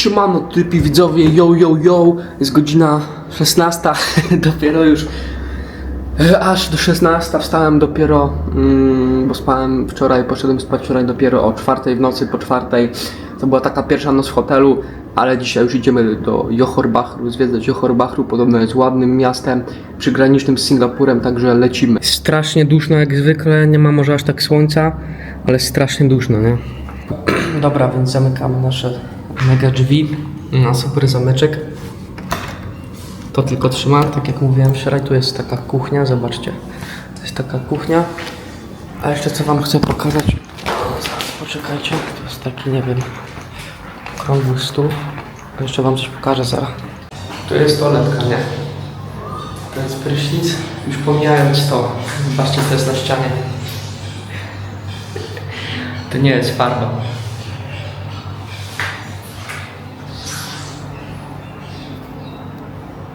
Siemano typi widzowie, yo yo yo, jest godzina 16, dopiero już e, aż do 16 wstałem dopiero, mm, bo spałem wczoraj, poszedłem spać wczoraj dopiero o 4 w nocy, po 4. To była taka pierwsza noc w hotelu, ale dzisiaj już idziemy do Johorbachru, zwiedzać Johorbachru, podobno jest ładnym miastem, przygranicznym z Singapurem, także lecimy. Strasznie duszno jak zwykle, nie ma może aż tak słońca, ale strasznie duszno, nie? Dobra, więc zamykamy nasze mega drzwi na super zameczek. To tylko trzyma, tak jak mówiłem wczoraj, tu jest taka kuchnia, zobaczcie. To jest taka kuchnia. A jeszcze co wam chcę pokazać. Zaraz, poczekajcie, to jest taki, nie wiem, okrągły stół. Jeszcze wam coś pokażę zaraz. Tu jest toaletka, nie? To jest prysznic, już pomijając to. Zobaczcie, co jest na ścianie. To nie jest farba.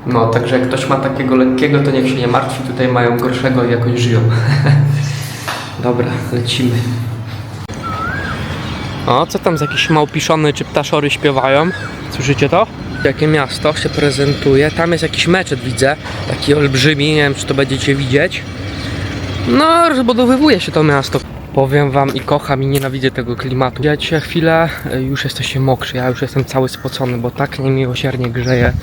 No, także jak ktoś ma takiego lekkiego, to niech się nie martwi, tutaj mają gorszego i jakoś żyją. Dobra, lecimy. O, co tam z jakieś małpiszony czy ptaszory śpiewają? Słyszycie to? Jakie miasto się prezentuje. Tam jest jakiś meczet, widzę. Taki olbrzymi, nie wiem czy to będziecie widzieć. No, rozbudowywuje się to miasto. Powiem wam i kocham i nienawidzę tego klimatu. Ja dzisiaj chwilę y, już jesteście mokrzy, ja już jestem cały spocony, bo tak niemiłosiernie grzeje.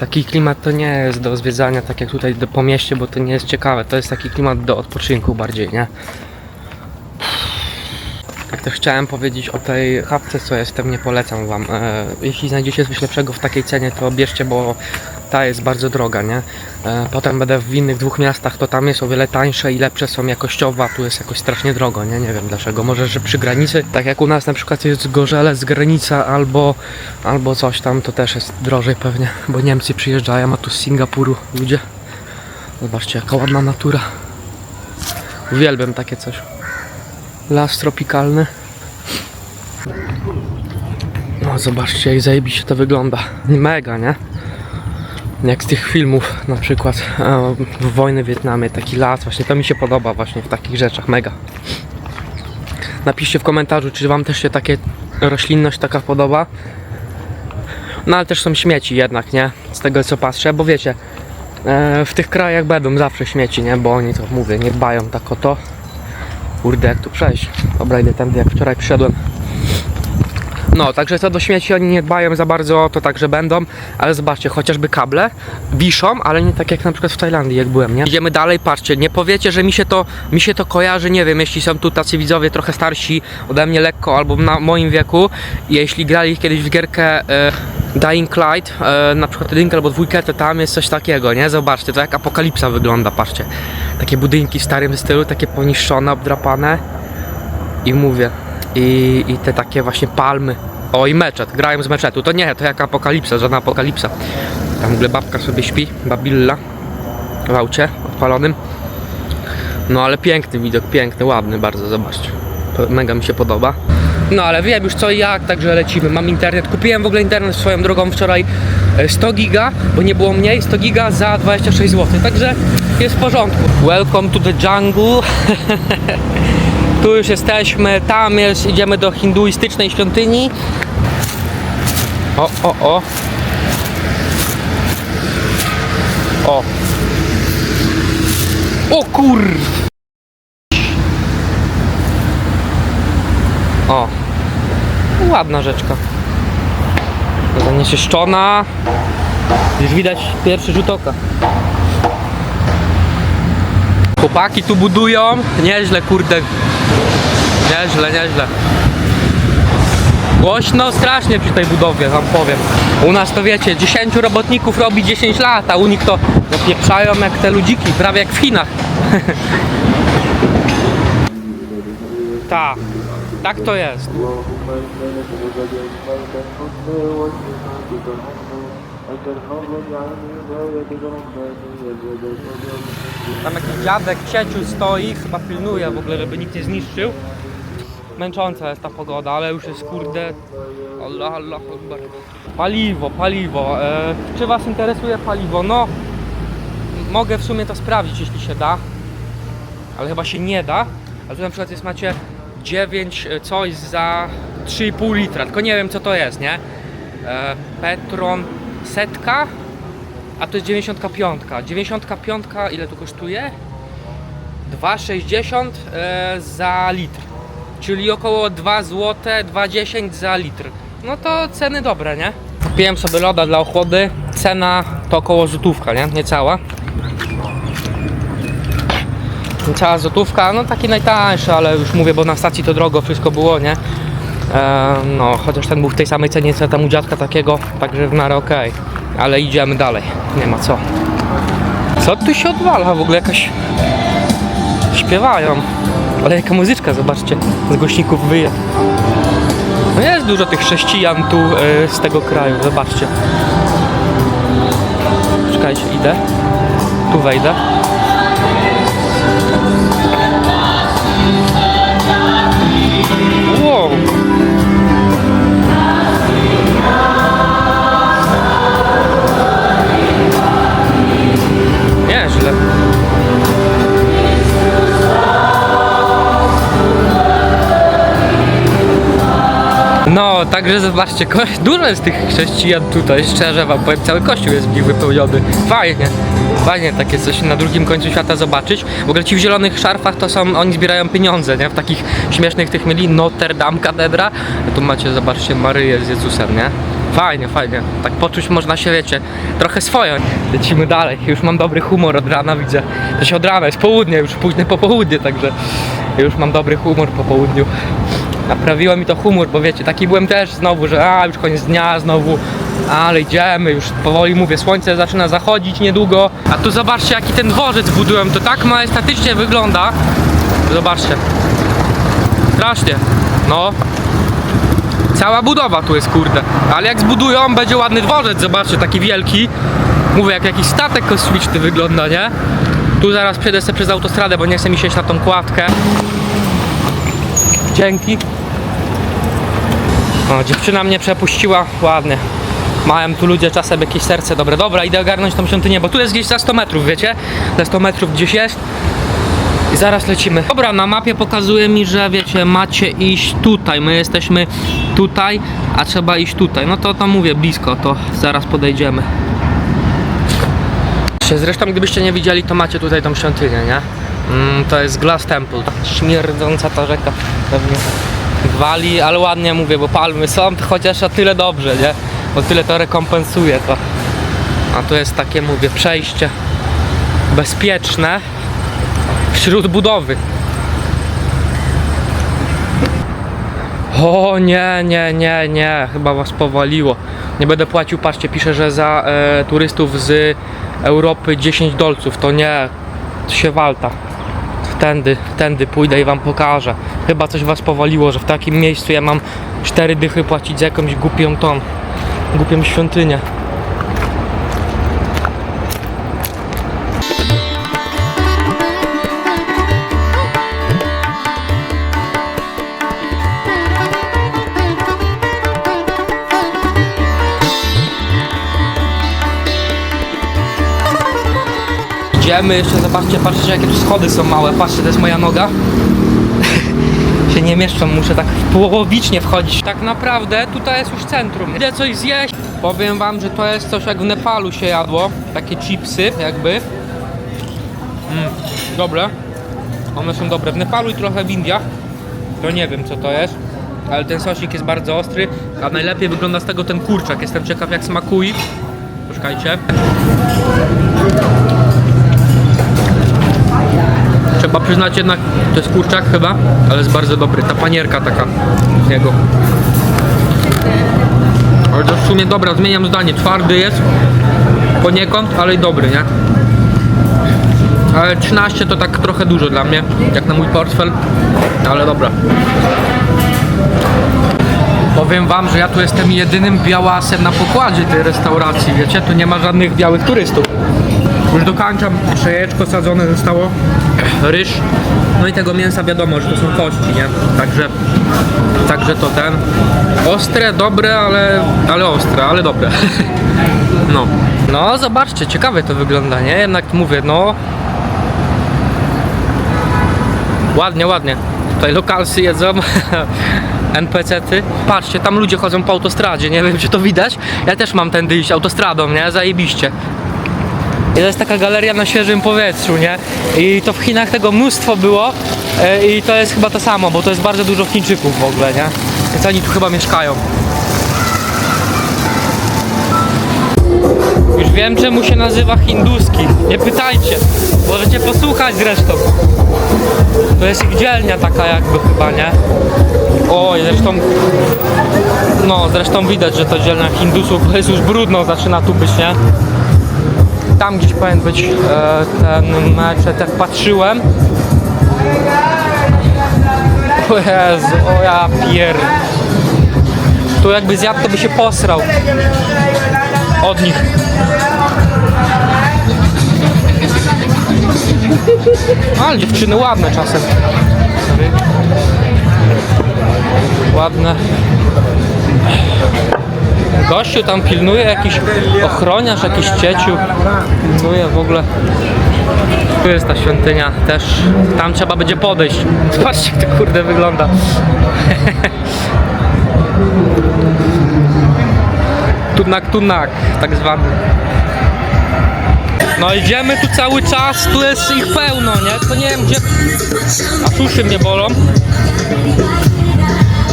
Taki klimat to nie jest do zwiedzania tak jak tutaj do, po mieście, bo to nie jest ciekawe. To jest taki klimat do odpoczynku bardziej, nie? Tak też chciałem powiedzieć o tej chapce, co jestem, nie polecam wam. E, jeśli znajdziecie coś lepszego w takiej cenie, to bierzcie, bo ta jest bardzo droga, nie? E, potem będę w innych dwóch miastach, to tam jest o wiele tańsze i lepsze są jakościowo, a tu jest jakoś strasznie drogo, nie? Nie wiem dlaczego. Może, że przy granicy, tak jak u nas na przykład jest Gorzelec, granica albo, albo coś tam, to też jest drożej pewnie, bo Niemcy przyjeżdżają, a tu z Singapuru ludzie. Zobaczcie, jaka ładna natura. Uwielbiam takie coś. Las tropikalny. No zobaczcie jak zajebiście to wygląda. Mega, nie? Jak z tych filmów na przykład e, wojny w Wietnamie, taki las, właśnie to mi się podoba właśnie w takich rzeczach, mega. Napiszcie w komentarzu, czy wam też się takie roślinność taka podoba. No ale też są śmieci jednak, nie? Z tego co patrzę, bo wiecie, e, w tych krajach będą zawsze śmieci, nie? Bo oni to mówię, nie dbają tak o to. Kurde, jak tu przejść? Dobra, idę tędy jak wczoraj przyszedłem. No, także co do śmieci oni nie dbają za bardzo o to, także będą, ale zobaczcie, chociażby kable wiszą, ale nie tak jak na przykład w Tajlandii, jak byłem, nie? Idziemy dalej, patrzcie, nie powiecie, że mi się to, mi się to kojarzy, nie wiem, jeśli są tu tacy widzowie trochę starsi ode mnie lekko, albo na moim wieku, jeśli grali kiedyś w gierkę e, Dying Light, e, na przykład jedynkę albo dwójkę, to tam jest coś takiego, nie? Zobaczcie, to jak apokalipsa wygląda, patrzcie. Takie budynki w starym stylu, takie poniszczone, obdrapane. I mówię, i, i te takie właśnie palmy. O i meczet, grają z meczetu. To nie, to jak apokalipsa, żadna apokalipsa. Tam w ogóle babka sobie śpi, babilla w aucie odpalonym. No ale piękny widok, piękny, ładny bardzo, zobaczcie. Mega mi się podoba. No ale wiem już co i jak, także lecimy. Mam internet. Kupiłem w ogóle internet swoją drogą wczoraj e, 100 giga, bo nie było mniej, 100 giga za 26 zł. Także jest w porządku. Welcome to the jungle. Tu już jesteśmy, tam jest, idziemy do hinduistycznej świątyni. O, o, o. O. O kur... O. Ładna rzeczka. Zanieczyszczona. Już widać pierwszy rzut oka. Chłopaki tu budują. Nieźle, kurde. Nieźle, nieźle. Głośno strasznie przy tej budowie, wam powiem. U nas to wiecie, 10 robotników robi 10 lat, a u nich to zapieprzają jak te ludziki, prawie jak w Chinach. tak, tak to jest. Tam jakiś dziadek cieciu stoi, chyba pilnuje w ogóle, żeby nikt nie zniszczył. Męcząca jest ta pogoda, ale już jest kurde. Allah, Allah, Akbar. Paliwo, paliwo. E, czy Was interesuje paliwo? No, mogę w sumie to sprawdzić, jeśli się da. Ale chyba się nie da. Ale tu na przykład jest macie 9 coś za 3,5 litra, tylko nie wiem co to jest, nie? E, Petron setka, a to jest 95. 95 ile to kosztuje? 2,60 e, za litr. Czyli około 2 zł, 2,10 za litr. No to ceny dobre, nie? Kupiłem sobie loda dla ochłody. Cena to około złotówka, nie? Niecała. Niecała złotówka, no taki najtańszy, ale już mówię, bo na stacji to drogo wszystko było, nie? E, no, chociaż ten był w tej samej cenie co tam u dziadka takiego, także w miarę okej. Ale idziemy dalej, nie ma co. Co tu się odwala w ogóle jakaś śpiewają. Ale jaka muzyczka, zobaczcie, z głośników wyje. No jest dużo tych chrześcijan tu y, z tego kraju, zobaczcie. Czekajcie, idę. Tu wejdę. Także zobaczcie, dużo jest tych chrześcijan tutaj, szczerze wam powiem, cały kościół jest w nich wypełniony. Fajnie, fajnie takie coś na drugim końcu świata zobaczyć. W ogóle ci w zielonych szarfach to są, oni zbierają pieniądze, nie? W takich śmiesznych tych mieli Notre Dame katedra, tu macie, zobaczcie, Maryję z Jezusem, nie? Fajnie, fajnie. Tak poczuć można się, wiecie, trochę swoją. Lecimy dalej. Już mam dobry humor od rana, widzę. To się od rana, jest południe, już późne popołudnie, także już mam dobry humor po południu. Naprawiło mi to humor, bo wiecie, taki byłem też znowu, że a już koniec dnia znowu, ale idziemy, już powoli mówię, słońce zaczyna zachodzić niedługo. A tu zobaczcie jaki ten dworzec budują, to tak majestatycznie wygląda. Zobaczcie. Strasznie. No. Cała budowa tu jest kurde. Ale jak zbudują, będzie ładny dworzec, zobaczcie, taki wielki. Mówię, jak jakiś statek kosmiczny wygląda, nie? Tu zaraz przejdę sobie przez autostradę, bo nie chcę mi sieść na tą kładkę. Dzięki. Dziewczyna mnie przepuściła, ładnie. Mają tu ludzie czasem jakieś serce dobre. Dobra, idę ogarnąć tą świątynię, bo tu jest gdzieś za 100 metrów, wiecie? Za 100 metrów gdzieś jest. I zaraz lecimy. Dobra, na mapie pokazuje mi, że wiecie, macie iść tutaj. My jesteśmy tutaj, a trzeba iść tutaj. No to to mówię, blisko, to zaraz podejdziemy. Zresztą, gdybyście nie widzieli, to macie tutaj tą świątynię, nie? Mm, to jest Glass Temple. Śmierdząca ta rzeka pewnie wali, ale ładnie mówię, bo palmy są, chociaż o tyle dobrze, nie? O tyle to rekompensuje to. A tu jest takie, mówię, przejście bezpieczne wśród budowy. O nie, nie, nie, nie, chyba was powaliło. Nie będę płacił, patrzcie, pisze, że za e, turystów z Europy 10 dolców, to nie, to się walta. Tędy, tędy pójdę i wam pokażę. Chyba coś was powaliło, że w takim miejscu ja mam 4 dychy płacić za jakąś głupią tą, głupią świątynię. Idziemy, jeszcze zobaczcie, patrzcie jakie tu schody są małe, patrzcie, to jest moja noga. się nie mieszczą, muszę tak połowicznie wchodzić. Tak naprawdę tutaj jest już centrum. Idę coś zjeść. Powiem wam, że to jest coś jak w Nepalu się jadło, takie chipsy jakby. Mm, dobre. One są dobre w Nepalu i trochę w Indiach. To nie wiem co to jest, ale ten sosik jest bardzo ostry, a najlepiej wygląda z tego ten kurczak. Jestem ciekaw jak smakuje. Poczekajcie. Trzeba przyznać jednak, to jest kurczak chyba, ale jest bardzo dobry. Ta panierka taka z niego. Ale to w sumie dobra, zmieniam zdanie. Twardy jest poniekąd, ale i dobry, nie? Ale 13 to tak trochę dużo dla mnie, jak na mój portfel, ale dobra. Powiem wam, że ja tu jestem jedynym białasem na pokładzie tej restauracji, wiecie? Tu nie ma żadnych białych turystów. Już dokańczam, jeszcze jajeczko sadzone zostało, ryż, no i tego mięsa wiadomo, że to są kości, nie? Także, także to ten, ostre, dobre, ale, ale ostre, ale dobre. No. No, zobaczcie, ciekawe to wygląda, nie? Jednak mówię, no... Ładnie, ładnie. Tutaj lokalsy jedzą, NPC-ty. Patrzcie, tam ludzie chodzą po autostradzie, nie wiem czy to widać. Ja też mam tędy iść autostradą, nie? Zajebiście. I to jest taka galeria na świeżym powietrzu, nie? I to w Chinach tego mnóstwo było e, i to jest chyba to samo, bo to jest bardzo dużo Chińczyków w ogóle, nie? Więc oni tu chyba mieszkają. Już wiem czemu się nazywa hinduski. Nie pytajcie. Możecie posłuchać zresztą. To jest ich dzielnia taka jakby chyba, nie? Oj, zresztą no, zresztą widać, że to dzielnia hindusów, jest już brudno, zaczyna tu być, nie? Tam gdzieś powinien być e, ten meczet, jak patrzyłem. O Jezu, o ja pier... Tu jakby zjadł, to by się posrał. Od nich. Ale dziewczyny ładne czasem. Ładne. Gościu tam pilnuje jakiś ochroniarz, jakiś cieciu. Pilnuje w ogóle. Tu jest ta świątynia też. Tam trzeba będzie podejść. Zobaczcie jak to kurde wygląda. Tunak tunak, tak zwany. No idziemy tu cały czas, tu jest ich pełno, nie? To nie wiem gdzie... A uszy mnie bolą.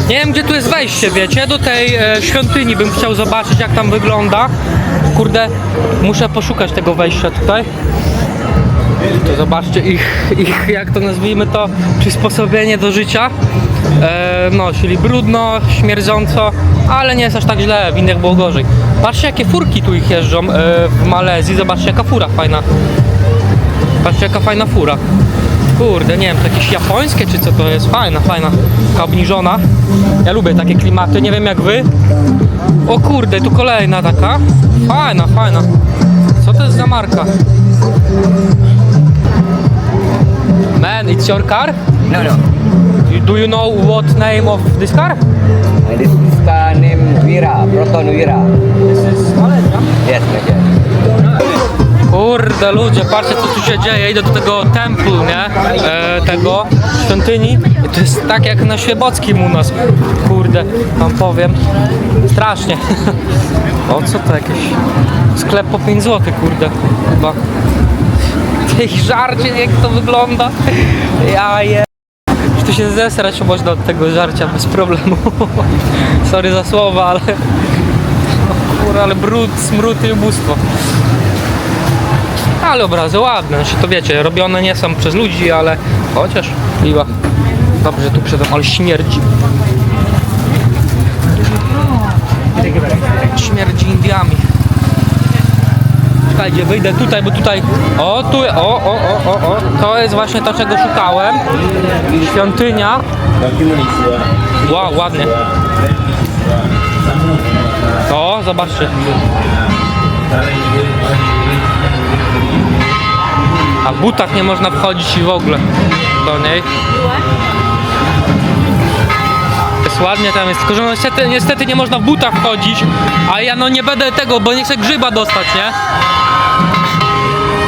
Nie wiem gdzie tu jest wejście, wiecie? Do tej e, świątyni bym chciał zobaczyć jak tam wygląda. Kurde, muszę poszukać tego wejścia tutaj. To zobaczcie ich, ich jak to nazwijmy to, przysposobienie do życia. E, no, czyli brudno, śmierdząco, ale nie jest aż tak źle, w innych było gorzej. Patrzcie jakie furki tu ich jeżdżą e, w Malezji, zobaczcie jaka fura fajna. Patrzcie jaka fajna fura. Kurde, nie wiem, to jakieś japońskie czy co to jest? Fajna, fajna, taka obniżona. Ja lubię takie klimaty, nie wiem jak wy. O kurde, tu kolejna taka. Fajna, fajna. Co to jest za marka? Man, it's your car? No, no. Do you know what name of this car? This is car named Vira, Proton Vira. Yes, like that. Kurde ludzie, patrzcie co tu się dzieje, idę do tego templu, nie? E, tego, świątyni. To jest tak jak na Świebockim u nas. Kurde, wam powiem. Strasznie. O, co to jakieś? Sklep po 5 zł, kurde, chyba. Tej żarcie, jak to wygląda. Ja je... Tu się zesrać można od tego żarcia bez problemu. Sorry za słowa, ale... Kurde, ale brud, smród i ubóstwo. Ale obrazy ładne, znaczy to wiecie, robione nie są przez ludzi, ale chociaż miła. Dobrze tu przed ale śmierdzi. Śmierdzi Indiami. Czekajcie, wyjdę tutaj, bo tutaj. O, tu, o, o, o, o, o. To jest właśnie to, czego szukałem. Świątynia. Wow, ładnie. O, zobaczcie. A w butach nie można wchodzić i w ogóle do niej. Jest ładnie tam jest, tylko że no niestety, niestety nie można w butach wchodzić, a ja no nie będę tego, bo nie chcę grzyba dostać, nie?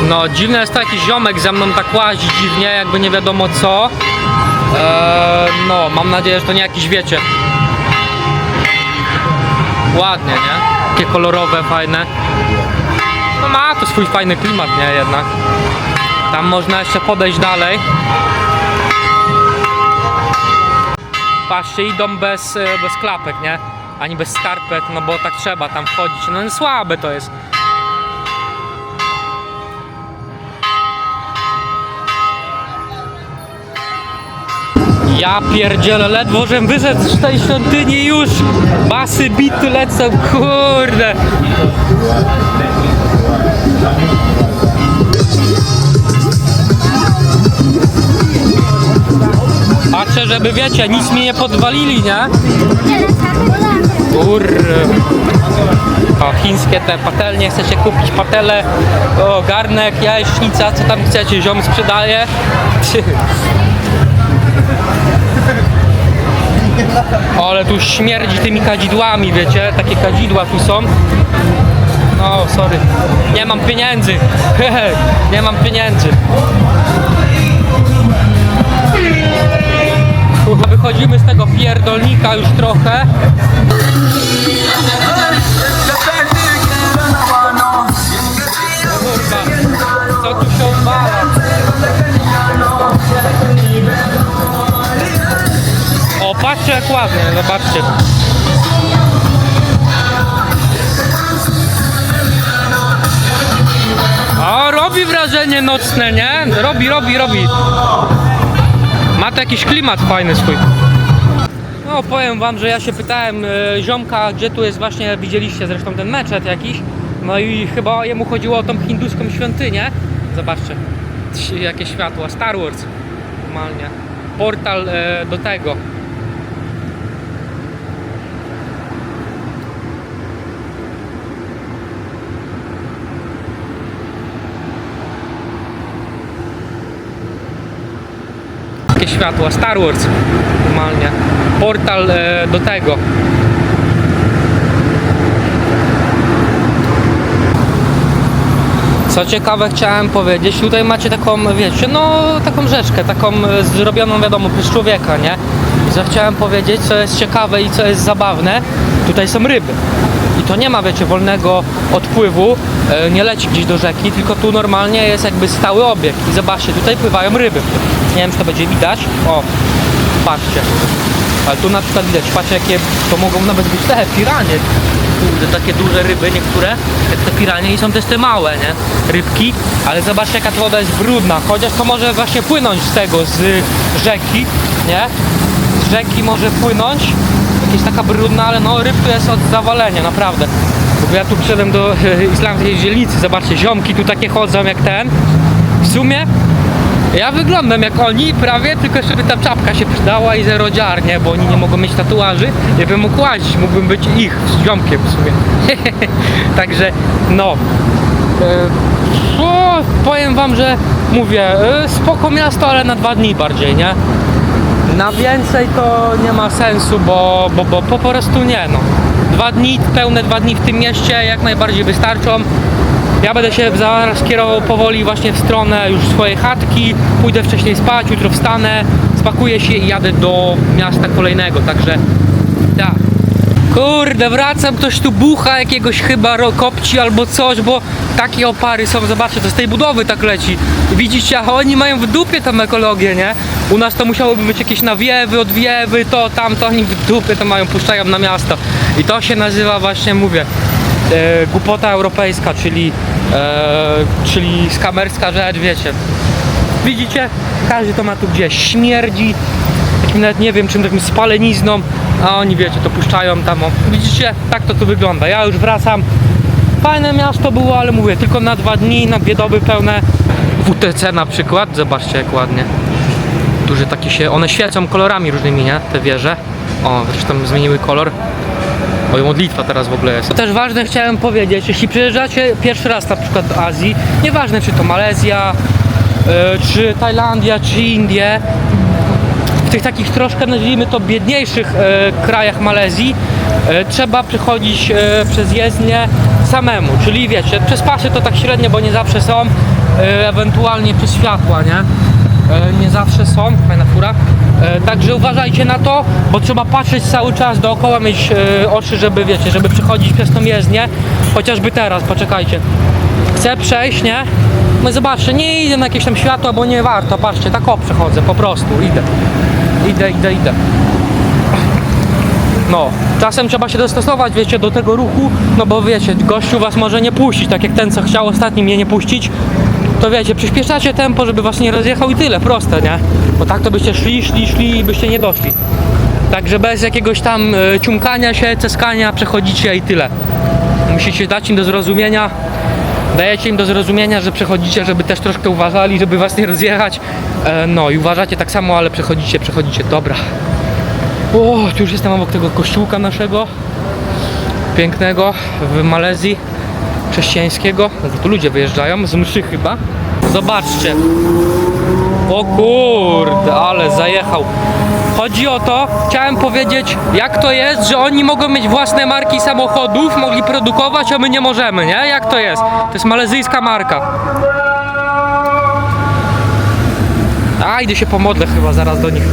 No dziwne jest to jakiś ziomek za mną tak łazi dziwnie, jakby nie wiadomo co. Eee, no, mam nadzieję, że to nie jakiś wiecie. Ładnie, nie? Takie kolorowe, fajne. No ma to swój fajny klimat, nie jednak. Tam można jeszcze podejść dalej. Patrzcie, idą bez, e, bez klapek, nie? Ani bez skarpet, no bo tak trzeba tam wchodzić. No słabe to jest. Ja pierdzielę, ledwo żem wyszedł z tej świątyni już basy bity lecą, kurde. Patrzę, żeby wiecie, nic mi nie podwalili, nie? Kur... O, chińskie te patelnie, chcecie kupić patele, o, garnek, jajecznica, co tam chcecie, ziom sprzedaje. Ale tu śmierdzi tymi kadzidłami, wiecie, takie kadzidła tu są. No, sorry, nie mam pieniędzy, nie mam pieniędzy. Wychodzimy z tego pierdolnika już trochę. Kurwa, co tu się odwala? O, patrzcie jak ładnie, zobaczcie. Wrażenie nocne, nie? Robi, robi, robi. Ma to jakiś klimat fajny swój. No powiem wam, że ja się pytałem e, ziomka, gdzie tu jest właśnie, widzieliście zresztą ten meczet jakiś. No i chyba jemu chodziło o tą hinduską świątynię. Zobaczcie, jakie światła, Star Wars. Normalnie. Portal e, do tego. Światła, Star Wars. Normalnie. Portal e, do tego. Co ciekawe chciałem powiedzieć, tutaj macie taką, wiecie, no taką rzeczkę, taką e, zrobioną wiadomo przez człowieka, nie? Chciałem powiedzieć, co jest ciekawe i co jest zabawne, tutaj są ryby. To nie ma, wiecie, wolnego odpływu, e, nie leci gdzieś do rzeki, tylko tu normalnie jest jakby stały obieg. I zobaczcie, tutaj pływają ryby. Nie wiem, czy to będzie widać. O, patrzcie. Ale tu na przykład widać, patrzcie jakie to mogą nawet być te piranie. Kurde, takie duże ryby niektóre, jak te piranie i są też te małe, nie? Rybki, ale zobaczcie jaka ta woda jest brudna, chociaż to może właśnie płynąć z tego, z rzeki, nie? Z rzeki może płynąć, jakieś taka brudna, ale no ryb tu jest od zawalenia, naprawdę. Bo ja tu przyszedłem do e, islamskiej dzielnicy, zobaczcie, ziomki tu takie chodzą jak ten. W sumie ja wyglądam jak oni prawie, tylko żeby ta czapka się przydała i zero dziar, nie? Bo oni nie mogą mieć tatuaży. Ja bym mógł łazić, mógłbym być ich z ziomkiem w sumie. Także no. E, o, powiem wam, że mówię, e, spoko miasto, ale na dwa dni bardziej, nie? Na więcej to nie ma sensu, bo, bo, bo po prostu nie no. Dwa dni, pełne dwa dni w tym mieście jak najbardziej wystarczą. Ja będę się zaraz kierował powoli właśnie w stronę już swojej chatki. Pójdę wcześniej spać, jutro wstanę, spakuję się i jadę do miasta kolejnego, także tak. Kurde, wracam, ktoś tu bucha jakiegoś chyba kopci albo coś, bo takie opary są, zobaczcie, to z tej budowy tak leci. Widzicie, a oni mają w dupie tą ekologię, nie? U nas to musiałoby być jakieś nawiewy, odwiewy, to, tamto, oni w dupie to mają, puszczają na miasto. I to się nazywa właśnie, mówię, e, głupota europejska, czyli, e, czyli skamerska rzecz, wiecie. Widzicie? Każdy to ma tu gdzieś. Śmierdzi, takim nawet nie wiem czym, takim spalenizną, a oni wiecie, to puszczają tam. O. Widzicie? Tak to tu wygląda. Ja już wracam. Fajne miasto było, ale mówię, tylko na dwa dni, na dwie doby pełne. WTC na przykład, zobaczcie jak ładnie. Duże takie się, one świecą kolorami różnymi, nie? Te wieże. O, zresztą zmieniły kolor. Oj, modlitwa teraz w ogóle jest. Też ważne chciałem powiedzieć, jeśli przyjeżdżacie pierwszy raz na przykład do Azji, nieważne czy to Malezja, e, czy Tajlandia, czy Indie, w tych takich troszkę nazwijmy to biedniejszych e, krajach Malezji e, trzeba przechodzić e, przez jezdnię samemu, czyli wiecie, przez pasy to tak średnio, bo nie zawsze są, ewentualnie przez światła, nie? Nie zawsze są, fajna fura. E, także uważajcie na to, bo trzeba patrzeć cały czas dookoła, mieć oczy, żeby wiecie, żeby przechodzić przez tą jezdnię, chociażby teraz, poczekajcie. Chcę przejść, nie? No i zobaczcie, nie idę na jakieś tam światła, bo nie warto, patrzcie, tak o przechodzę, po prostu, idę. Idę, idę, idę. No, czasem trzeba się dostosować, wiecie, do tego ruchu, no bo wiecie, gościu was może nie puścić, tak jak ten, co chciał ostatni mnie nie puścić, to wiecie, przyspieszacie tempo, żeby was nie rozjechał i tyle, proste, nie? Bo tak to byście szli, szli, szli i byście nie doszli. Także bez jakiegoś tam e, ciumkania się, ceskania, przechodzicie i tyle. Musicie dać im do zrozumienia, dajecie im do zrozumienia, że przechodzicie, żeby też troszkę uważali, żeby was nie rozjechać. E, no i uważacie tak samo, ale przechodzicie, przechodzicie, dobra. O, tu już jestem obok tego kościółka naszego, pięknego w Malezji, chrześcijańskiego. No, Tu ludzie wyjeżdżają, z mszy chyba. Zobaczcie. O kurde, ale zajechał. Chodzi o to, chciałem powiedzieć, jak to jest, że oni mogą mieć własne marki samochodów, mogli produkować, a my nie możemy, nie? Jak to jest? To jest malezyjska marka. A, idę się pomodlę chyba zaraz do nich.